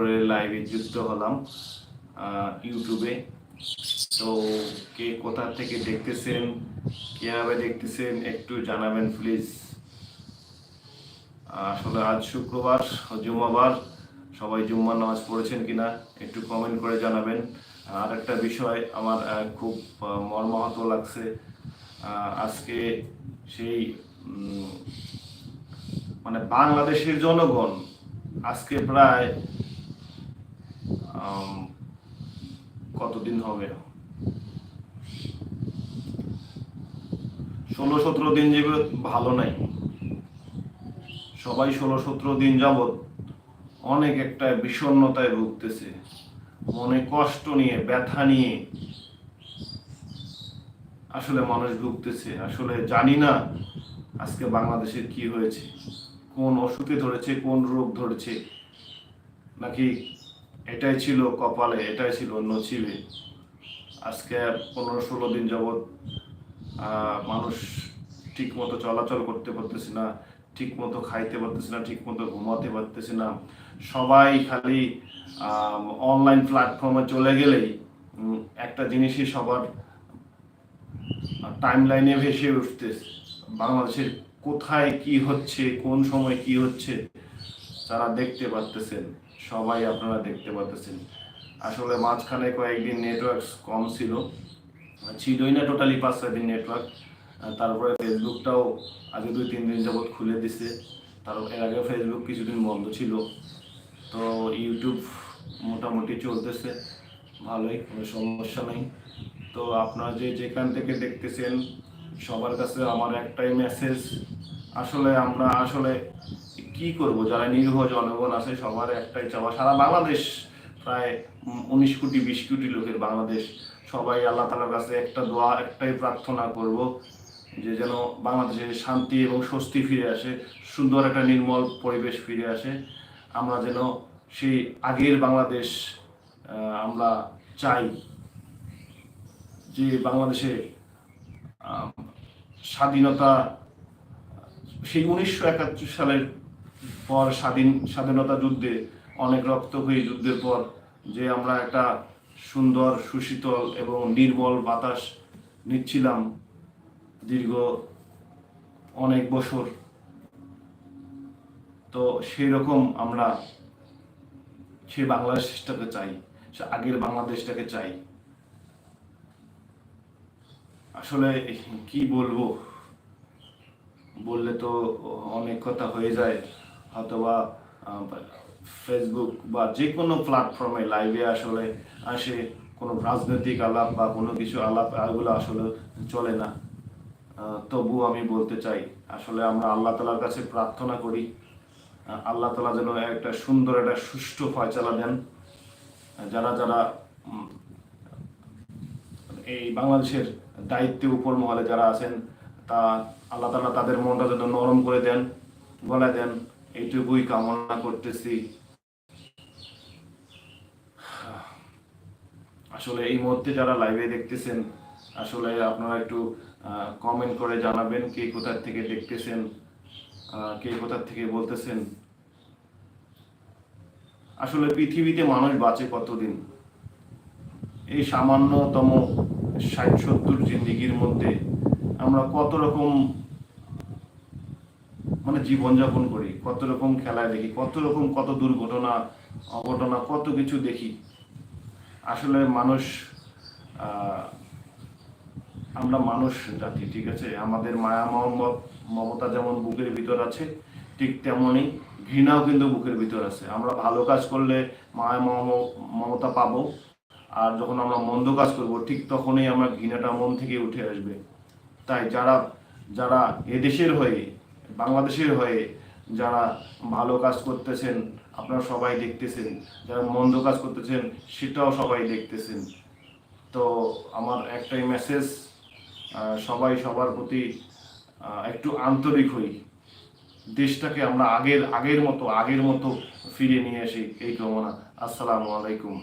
করে লাইভে যুক্ত হলাম ইউটিউবে তো কে কোথা থেকে দেখতেছেন, কীভাবে দেখতেছেন, একটু জানাবেন প্লিজ আসলে আজ শুক্রবার জুমাবার সবাই জুম্মার নামাজ পড়েছেন কিনা একটু কমেন্ট করে জানাবেন। আর একটা বিষয় আমার খুব মর্মাহত লাগছে আজকে সেই মানে বাংলাদেশের জনগণ আজকে প্রায় কতদিন হবে? ষোলো সতেরো দিন যাবত ভালো নাই। সবাই ষোলো সতেরো দিন যাবত অনেক একটা বিষণ্ণতায় ভুগতেছে। মনে কষ্ট নিয়ে, ব্যথা নিয়ে আসলে মানুষ ভুগতেছে। আসলে জানি না আজকে বাংলাদেশের কি হয়েছে, কোন অসুখে ধরেছে, কোন রোগ ধরেছে, নাকি এটাই ছিল কপালে, এটাই ছিল নছিবে আজকে পনেরো ষোলো দিন যাবৎ মানুষ ঠিক মতো চলাচল করতে পারতেছে না ঠিক মতো খাইতে পারতেছে না ঠিক মতো ঘুমাতে পারতেছে না। সবাই খালি অনলাইন প্ল্যাটফর্মে চলে গেলেই একটা জিনিসই সবার টাইম লাইনে ভেসে উঠতেছে। বাংলাদেশের কোথায় কি হচ্ছে, কোন সময় কি হচ্ছে, তারা দেখতে পারতেছেন। সবাই আপনারা দেখতে পারতেছেন। আসলে মাঝখানে কয়েকদিন নেটওয়ার্ক কম ছিল। ছিলই না টোটালি পাঁচ ছয় দিন নেটওয়ার্ক তারপরে ফেসবুকটাও আগে দুই তিন দিন যাবৎ খুলে দিছে। তার এর আগে ফেসবুক কিছুদিন বন্ধ ছিল। তো ইউটিউব মোটামুটি চলতেছে। ভালোই, কোনো সমস্যা নেই। তো আপনারা যে যেখান থেকে দেখতেছেন, সবার কাছে আমার একটাই মেসেজ আসলে আমরা আসলে কি করব? যারা নিরীহ জনগণ আছে, সবার একটাই চাওয়া, সারা বাংলাদেশ প্রায় উনিশ কোটি, বিশ কোটি লোকের বাংলাদেশ। সবাই আল্লাহ তালার কাছে একটা দোয়া, একটাই প্রার্থনা করব যে যেন বাংলাদেশে শান্তি এবং স্বস্তি ফিরে আসে, সুন্দর একটা নির্মল পরিবেশ ফিরে আসে। আমরা যেন সেই আগের বাংলাদেশ আমরা চাই যে বাংলাদেশে স্বাধীনতা, সেই উনিশশো একাত্তর সালের পর স্বাধীন স্বাধীনতা যুদ্ধে অনেক রক্তক্ষয়ী যুদ্ধের পর যে আমরা একটা সুন্দর, সুশীতল এবং নির্মল বাতাস নিচ্ছিলাম দীর্ঘ অনেক বছর। তো সেই রকম আমরা সেই বাংলাদেশটাকে চাই, সে আগের বাংলাদেশটাকে চাই। আসলে কি বলব? বললে তো অনেক কথা হয়ে যায়। অথবা ফেসবুক বা যে কোনো প্ল্যাটফর্মে লাইভে আসলে আসে, কোনো রাজনৈতিক আলাপ বা কোনো কিছু আলাপ, এগুলো আসলে চলে না। তবু আমি বলতে চাই, আসলে আমরা আল্লাহ তালার কাছে প্রার্থনা করি আল্লাহ তালা যেন একটা সুন্দর, একটা সুষ্ঠু ফয়চালা দেন। যারা যারা এই বাংলাদেশের দায়িত্বে উপর মহলে যারা আছেন, তা আল্লাহ তালা তাদের মনটা যেন নরম করে দেন, গলায় দেন। এইটুকুই কামনা করতেছি। আসলে এই মুহূর্তে যারা লাইভে দেখতেছেন, আসলে আপনারা একটু কমেন্ট করে জানাবেন কে কোথার থেকে দেখতেছেন কে কোথার থেকে বলতেছেন। আসলে পৃথিবীতে মানুষ বাঁচে কতদিন? এই সামান্যতম ষাট সত্তর জিন্দিগির মধ্যে আমরা কত রকম মানে জীবনযাপন করি, কত রকম খেলায় দেখি, কত রকম, কত দুর্ঘটনা, অঘটনা, কত কিছু দেখি। আসলে মানুষ আমরা মানুষ জাতি, ঠিক আছে? আমাদের মায়া মমতা যেমন বুকের ভিতর আছে, ঠিক তেমনই ঘৃণাও কিন্তু বুকের ভিতর আছে। আমরা ভালো কাজ করলে মায়া মম- মমতা পাবো, আর যখন আমরা মন্দ কাজ করব, ঠিক তখনই আমরা ঘৃণাটা মন থেকে উঠে আসবে। তাই যারা যারা এদেশের হয়ে বাংলাদেশের হয়ে যারা ভালো কাজ করতেছেন, আপনারা সবাই দেখতেছেন। যারা মন্দ কাজ করতেছেন, সেটাও সবাই দেখতেছেন। তো আমার একটাই মেসেজ সবাই সবার প্রতি একটু আন্তরিক হই। দেশটাকে আমরা আগের আগের মতো আগের মতো ফিরে নিয়ে আসি এই কামনা। আসসালামু আলাইকুম।